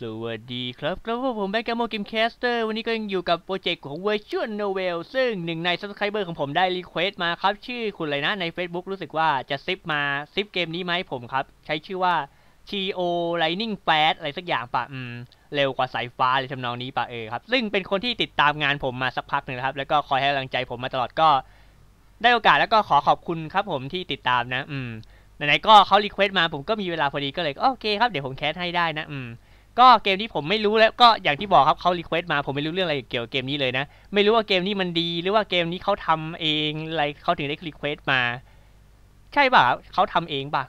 สวัสดีครับครับผมแบงค์แกมโมกิมแคสเตอร์วันนี้ก็ยังอยู่กับโปรเจกต์ของ Virtual Novel ซึ่งหนึ่งใน Subscriber ของผมได้รีเควสต์มาครับ ชื่อคุณอะไรนะใน Facebook รู้สึกว่าจะซิปมาซิปเกมนี้มาให้ผมครับ ใช้ชื่อว่า TO Lightning Fast อะไรสักอย่างปะอืม เร็วกว่าสายฟ้าเลยทำนองนี้ปะเออครับ ซึ่งเป็นคนที่ติดตามงานผมมาสักพักหนึ่งครับ แล้วก็คอยให้กำลังใจผมมาตลอดก็ ได้โอกาสแล้วก็ขอขอบคุณครับผมที่ติดตามนะ อืมไหนๆก็เขารีเควสต์มาผมก็มีเวลาพอดีก็เลยโอเคครับเดี๋ยวผมแคสให้ได้นะ อืม ก็เกมที่ผมไม่รู้แล้วก็อย่างที่บอกครับเขารีเควสต์มาผมไม่รู้เรื่องอะไรเกี่ยวกับเกมนี้เลยนะ ไม่รู้ว่าเกมนี้มันดีหรือว่าเกมนี้เขาทำเองอะไรเขาถึงได้รีเควสต์มา ใช่ป่ะเขาทำเองป่ะ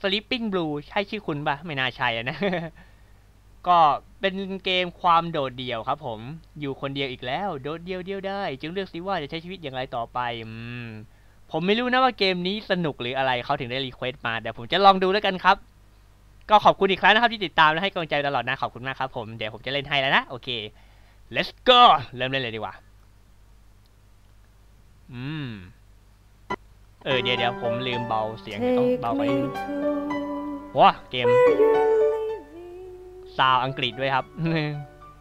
Sleeping Blue ใช่ชื่อคุณป่ะ ไม่น่าใช่อะนะ ก็เป็นเกมความโดดเดี่ยวครับ ผมอยู่คนเดียวอีกแล้ว โดดเดี่ยวเดียวได้ จึงเลือกซิว่าจะใช้ชีวิตอย่างไรต่อไปอืมผมไม่รู้นะว่าเกมนี้สนุกหรืออะไรเขาถึงได้รีเควสต์มาเดี๋ยวผมจะลองดูแล้วกันครับ ก็ขอบคุณอีกครั้งนะครับที่ติดตามและให้กำลังใจตลอดนะขอบคุณมากครับผมเดี๋ยวผมจะเล่นให้แล้วนะโอเค let's go เริ่มเล่นเลยดีกว่า อืม เออเดี๋ยวเดี๋ยวผมลืมเบาเสียงต้อง Take เบาไป me ว้าเกม to where you're leaving. ซาวอังกฤษด้วยครับ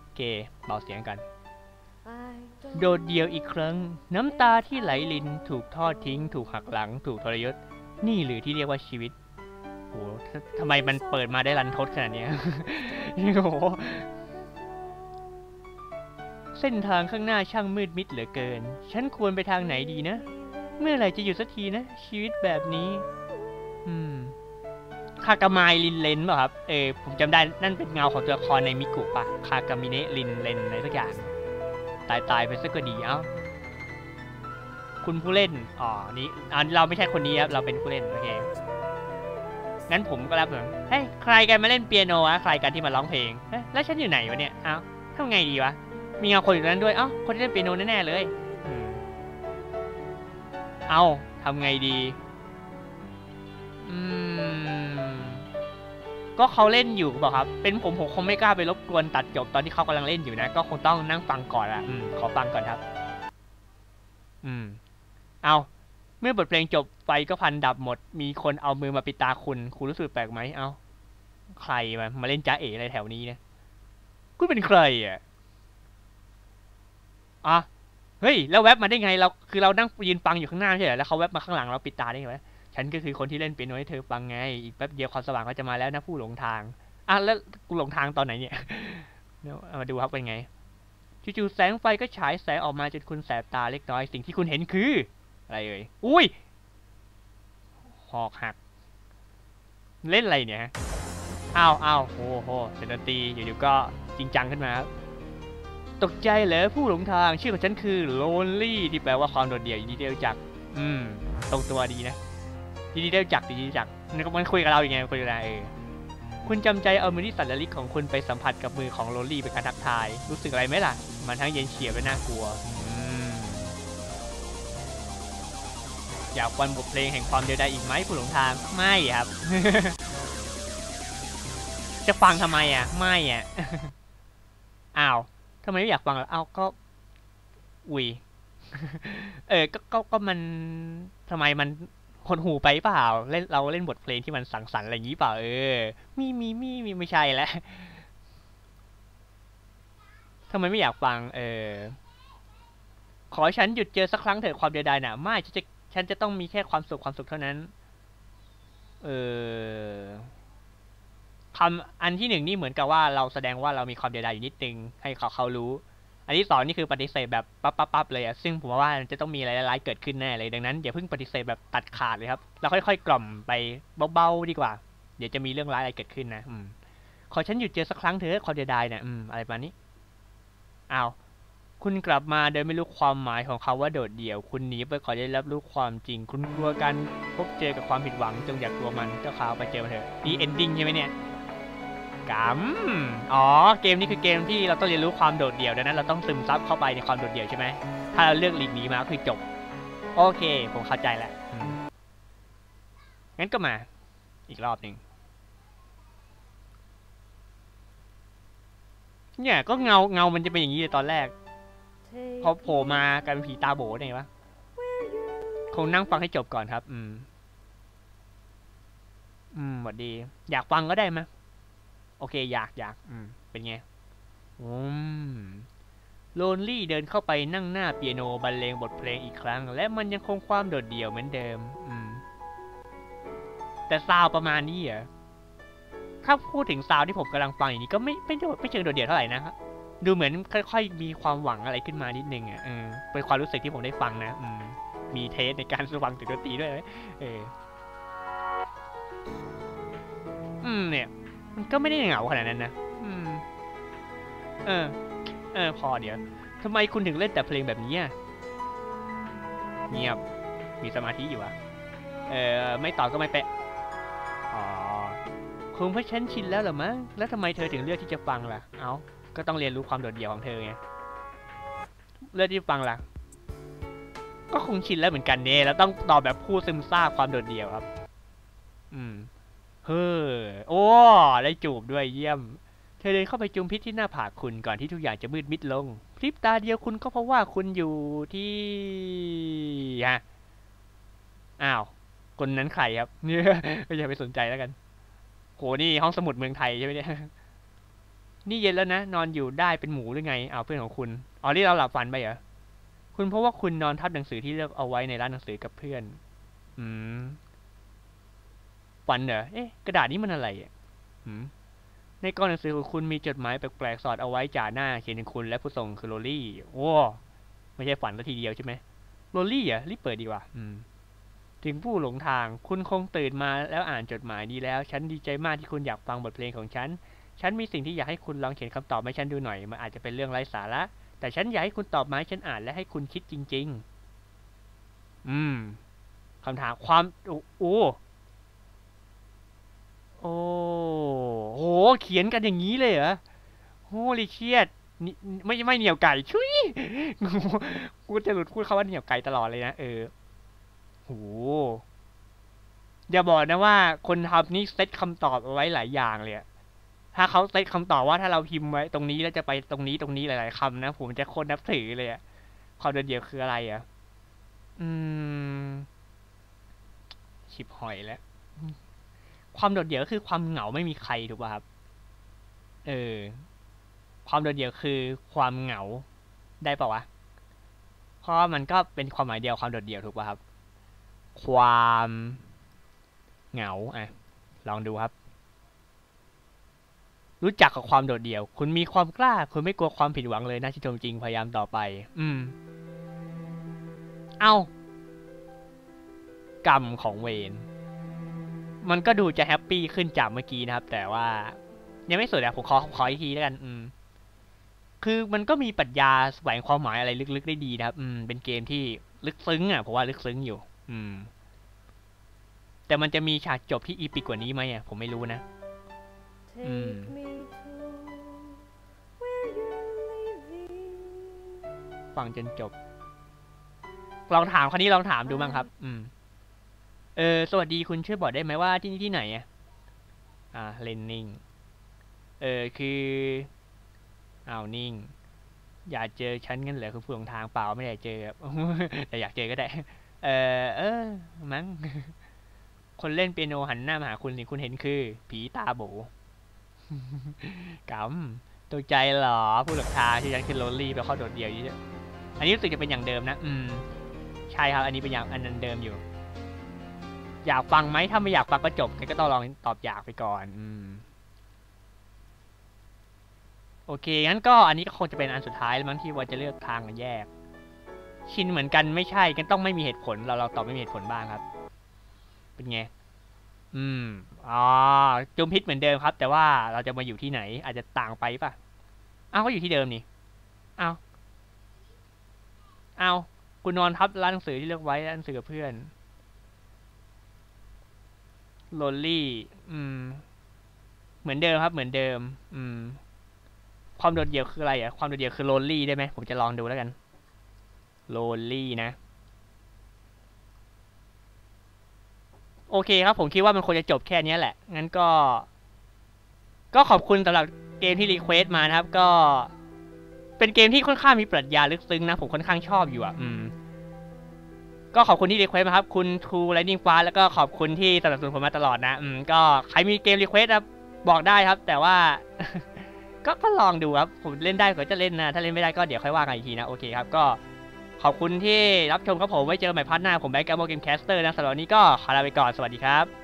โอเคเบาเสียงกัน I don't โดดเดี่ยวอีกครั้ง น้ำตาที่ไหลลินถูกทอดทิ้ง ถูกหักหลัง ถูกทรยศ นี่หรือที่เรียกว่าชีวิต โหทำไมมันเปิดมาได้รันทดขนาดนี้โอ้โหเส้นทางข้างหน้าช่างมืดมิดเหลือเกิน ฉันควรไปทางไหนดีนะ เมื่อไหร่จะหยุดสักทีนะ ชีวิตแบบนี้ อืมคากามายลินเลนป่ะครับ เออผมจำได้ นั่นเป็นเงาของตัวละครในมิกุปะคากามิเนะลินเลนอะไรสักอย่าง ตายตายไปซะก็ดีเอ้า คุณผู้เล่น อ๋อ นี่อันเราไม่ใช่คนนี้ครับ เราเป็นผู้เล่น โอเค งั้นผมก็รับเหมือนเฮ้ยใครกันมาเล่นเปียโนวะใครกันที่มาร้องเพลงเฮ้ยแล้วฉันอยู่ไหนวะเนี่ยเอ้าทำไงดีวะมีเงาคนอยู่นั้นด้วยเอ้าคนที่เล่นเปียโนแน่ๆเลยเอาทำไงดีอืมก็เขาเล่นอยู่บอกครับ เป็นผมผมคงไม่กล้าไปรบกวนตัดจบตอนที่เขากำลังเล่นอยู่นะ ก็คงต้องนั่งฟังก่อนละอืมขอฟังก่อนครับ อืม เอาเมื่อบทเพลงจบ ไฟก็พันดับหมด มีคนเอามือมาปิดตาคุณ คุณรู้สึกแปลกไหม เอาใครมา มาเล่นจ้าเอ๋อะไรแถวนี้เนี่ยคุณเป็นใครอะ อะ เฮ้ย แล้วแว็บมาได้ไง เรา คือเรานั่งยืนฟังอยู่ข้างหน้าใช่เหรอแล้วเขาแว็บมาข้างหลังเราปิดตาได้ไงวะฉันก็คือคนที่เล่นเปียโนให้เธอฟังไง อีกแป๊บเดียวความสว่างก็จะมาแล้วนะผู้หลงทาง อะ แล้วกูหลงทางตอนไหนเนี่ยเมาดูครับเป็นไง จู่ๆแสงไฟก็ฉายแสงออกมาจนคุณแสบตาเล็กน้อย สิ่งที่คุณเห็นคือ อะไรเอ่ย อุ้ย หอกหัก เล่นอะไรเนี่ยฮะอ้าวอ้าวโอ้โหเสียงดนตรีอยู่ๆก็จริงจังขึ้นมาครับตกใจเหรอผู้หลงทางชื่อของฉันคือ lonely ที่แปลว่าความโดดเดี่ยวยินดีได้รู้จัก อืม ตรงตัวดีนะยินดีได้รู้จักยินดีรู้จักนี่ก็มันคุยกับเราอย่างไงคุยกับเออคุณจำใจเอามือที่สันลิกของคุณไปสัมผัสกับมือของโรลลี่เป็นการทักทาย รู้สึกอะไรไหมล่ะ มันทั้งเย็นเฉียบและน่ากลัว อยากฟังบทเพลงแห่งความเดียวดายอีกไหมผู้หลงทางไม่ครับ จะฟังทำไมอะ ไม่อะอ้าวทำไมไม่อยากฟังล่ะอ้าวก็ อุ้ยเออก็ก็ก็มันทำไมมันคนหูไปเปล่าเล่นเราเล่นบทเพลงที่มันสังสรรค์อะไรอย่างนี้เปล่าเออ มีมีมีมีไม่ใช่แล้วทำไมไม่อยากฟัง เออ ขอฉันหยุดเจอสักครั้งเถอะความเดียวดายน่ะไม่ฉันจะ ฉันจะต้องมีแค่ความสุขความสุขเท่านั้น เออคำอันที่หนึ่งนี่เหมือนกับว่าเราแสดงว่าเรามีความเดียดายอยู่นิดนึงให้เขาเขารู้ อันที่สองนี่คือปฏิเสธแบบปั๊บปั๊บปั๊บเลยอะซึ่งผมว่าจะต้องมีอะไรร้ายๆเกิดขึ้นแน่เลยดังนั้นอย่าเพิ่งปฏิเสธแบบตัดขาดเลยครับ เราค่อยๆ กล่อมไปเบาๆดีกว่า เดี๋ยวจะมีเรื่องร้ายอะไรเกิดขึ้นนะ อืม ขอฉันหยุดเจอสักครั้งเถอะความเดียดายเนี่ยอืมอะไรประมาณนี้อ้าว คุณกลับมาโดยไม่รู้ความหมายของคาว่าโดดเดี่ยว คุณหนีไปขอได้รับรู้ความจริง คุณกลัวการพบเจอกับความผิดหวังจงอยากกลัวมันเจ้าขาวไปเจอมันเถอะนี่เอนดิ้งใช่ไหมเนี่ยกำอ๋อ เกมนี้คือเกมที่เราต้องเรียนรู้ความโดดเดี่ยวดังนั้นเราต้องซึมซับเข้าไปในความโดดเดี่ยวใช่ไหม ถ้าเราเลือกหลีกหนีมาคือจบ โอเค ผมเข้าใจแล้วงั้นก็มาอีกรอบหนึ่งเนี่ยก็เงาเงามันจะเป็นอย่างนี้เลยตอนแรก พอโผล่มากลายเป็นผีตาโบได้ไงวะคงนั่งฟังให้จบก่อนครับ อืม อืมหวัดดี อยากฟังก็ได้ไหมโอเค อยากอยากอืม เป็นไง อืมโลนลี่เดินเข้าไปนั่งหน้าเปียโนบรรเลงบทเพลงอีกครั้ง และมันยังคงความโดดเดี่ยวเหมือนเดิม อืม แต่ซาวประมาณนี้เหรอถ้าพูดถึงซาวที่ผมกำลังฟังอย่างนี้ก็ไม่ไม่โดดไม่เชิงโดดเดี่ยวเท่าไหร่นะครับ ดูเหมือนค่อยๆ มีความหวังอะไรขึ้นมานิดนึงอะเออเป็นความรู้สึกที่ผมได้ฟังนะอืมมีเทสในการฟังถึงดนตรีด้วยไหมเอออืมเนี่ย มันก็ไม่ได้เหงาขนาดนั้นนะอืม เออ เออ พอเดี๋ยวทำไมคุณถึงเล่นแต่เพลงแบบนี้อะเงียบ มีสมาธิอยู่อะเออ ไม่ตอบก็ไม่เปะอ๋อคงเพราะฉันชินแล้วเหรอมั้งแล้วทำไมเธอถึงเลือกที่จะฟังล่ะ เอ้า ก็ต้องเรียนรู้ความโดดเดี่ยวของเธอไงเลือกที่ฟังล่ะ ก็คงชินแล้วเหมือนกันเนี่ยแล้วต้องตอบแบบพูดซึมซาบความโดดเดี่ยวครับ อืม เฮ้อ โอ้ ได้จูบด้วยเยี่ยม เธอเดินเข้าไปจุมพิษที่หน้าผากคุณก่อนที่ทุกอย่างจะมืดมิดลง พริบตาเดียวคุณก็เพราะว่าคุณอยู่ที่ฮะ อ้าว คนนั้นใครครับ เนี่ยไม่อย่าไปสนใจแล้วกัน โห นี่ห้องสมุดเมืองไทยใช่ไหมเนี่ย นี่เย็นแล้วนะ นอนอยู่ได้เป็นหมูหรือไงเอาเพื่อนของคุณอ๋อนี่เราหลับฝันไปเหรอคุณเพราะว่าคุณนอนทับหนังสือที่เลือกเอาไว้ในร้านหนังสือกับเพื่อน อืมฝันเหรอเอ๊ะกระดาษนี้มันอะไรอะหืมในกล่องหนังสือของคุณมีจดหมายแปลกๆสอดเอาไว้จ่าหน้าเขียนถึงคุณและผู้ส่งคือโรลลี่โอ้ไม่ใช่ฝันซะทีเดียวใช่ไหมโรลลี่อะรีบเปิดดีกว่า อืมถึงผู้หลงทาง คุณคงตื่นมาแล้วอ่านจดหมายนี้แล้ว ฉันดีใจมากที่คุณอยากฟังบทเพลงของฉัน ฉันมีสิ่งที่อยากให้คุณลองเขียนคำตอบให้ฉันดูหน่อย มันอาจจะเป็นเรื่องไร้สาระ แต่ฉันอยากให้คุณตอบมาให้ฉันอ่านและให้คุณคิดจริง ๆ อืมคำถามความโอ้โอ้โห เขียนกันอย่างนี้เลยเหรอโหลิเชียดไม่ไม่เหนียวไก่ชุยกูจะหลุดพูดคาว่าเหนียวไก่ตลอดเลยนะ เออโหอย่าบอกนะว่าคนทำนี่เซตคำตอบเอาไว้หลายอย่างเลยอะ ถ้าเขาเซตคำตอบว่าถ้าเราพิมพ์ไว้ตรงนี้แล้วจะไปตรงนี้ตรงนี้หลาย ๆคำนะผมจะโคตรนับถือเลยอะความเดียวเดียวคืออะไรอะอืมชิบหอยแล้ว ความโดดเดี่ยวคือความเหงาไม่มีใครถูกป่ะครับ เออ ความโดดเดี่ยวคือความเหงาได้ป่าวะ เพราะมันก็เป็นความหมายเดียวความโดดเดี่ยวถูกป่ะครับ ความเหงาอะลองดูครับ รู้จักกับความโดดเดี่ยว คุณมีความกล้า คุณไม่กลัวความผิดหวังเลยนะที่ชมจริงพยายามต่อไป อืม เอากรรมของเวนมันก็ดูจะแฮปปี้ขึ้นจากเมื่อกี้นะครับ แต่ว่า ยังไม่สุดอะผมขอขออีกทีแล้วกัน อืม คือมันก็มีปรัชญาแสวงความหมายอะไรลึกๆได้ดีนะครับ อืม เป็นเกมที่ลึกซึ้งอะผมว่าลึกซึ้งอยู่ อืม แต่มันจะมีฉากจบที่อีปิกกว่านี้ไหมอะผมไม่รู้นะ Take me ฟังจนจบ ลองถามคนนี้ลองถามดูบ้างครับ อืม เออ สวัสดีคุณช่วยบอกได้ไหมว่าที่นี่ที่ไหนอะอ่าเลนนิ่ง เออคืออ้าวนิ่ง อยากเจอฉันงั้นเหรอคือผู้หลงทางเปล่าไม่ได้อยากเจอครับแต่อยากเจอก็ได้ เออเออ มั้งคนเล่นเปียโนหันหน้ามาหาคุณสิ่งคุณเห็นคือ ผีตาโบกำตัวใจเหรอผู้หลงทางที่ฉันคือโรลลี่ไปเข้าโดดเดี่ยวเย อันนี้รู้สึกจะเป็นอย่างเดิมนะ อืม ใช่ครับ อันนี้เป็นอย่างอันนั้นเดิมอยู่ อยากฟังไหมถ้าไม่อยากฟังก็จบก็ต้องลองตอบอยากไปก่อน อืม โอเค งั้นก็อันนี้ก็คงจะเป็นอันสุดท้ายแล้วมั้งที่ว่าจะเลือกทางแยก ชินเหมือนกันไม่ใช่กันต้องไม่มีเหตุผล เราเราตอบไม่มีเหตุผลบ้างครับ เป็นไงอืม อ๋อจุมพิษเหมือนเดิมครับ แต่ว่าเราจะมาอยู่ที่ไหน อาจจะต่างไปป่ะ อ้าวก็อยู่ที่เดิมนี่ อ้าว เอาวกูนอนทับร้านหนังสือที่เลือกไว้ร้านหนังสือกับเพื่อนโรลลี่ อืม เหมือนเดิมครับ เหมือนเดิม อืม ความโดดเดี่ยวคืออะไรอะ ความโดดเดี่ยวคือโรลลี่ได้ไหม ผมจะลองดูแล้วกันโรลลี่นะ โอเคครับ ผมคิดว่ามันควรจะจบแค่นี้แหละ งั้นก็ ก็ขอบคุณสำหรับเกมที่รีเควสต์มานะครับ ก็ เป็นเกมที่ค่อนข้างมีปรัชญาลึกซึ้งนะ ผมค่อนข้างชอบอยู่อะ อืม ก็ขอบคุณที่รีเควสมาครับ คุณทูไลนิ่งฟ้า แล้วก็ขอบคุณที่สนับสนุนผมมาตลอดนะ อืม ก็ใครมีเกมรีเควสนะครับอกได้ครับ แต่ว่า ก็ก็ลองดูครับ ผมเล่นได้ก็จะเล่นนะ ถ้าเล่นไม่ได้ก็เดี๋ยวค่อยว่ากันอีกทีนะ โอเคครับ ก็ขอบคุณที่รับชมครับผม ไว้เจอกันใหม่พาร์ทหน้า ผมแบงค์แกมโมเกมแคสเตอร์นะสำหรับวันนี้ก็ขอลาไปก่อน สวัสดีครับ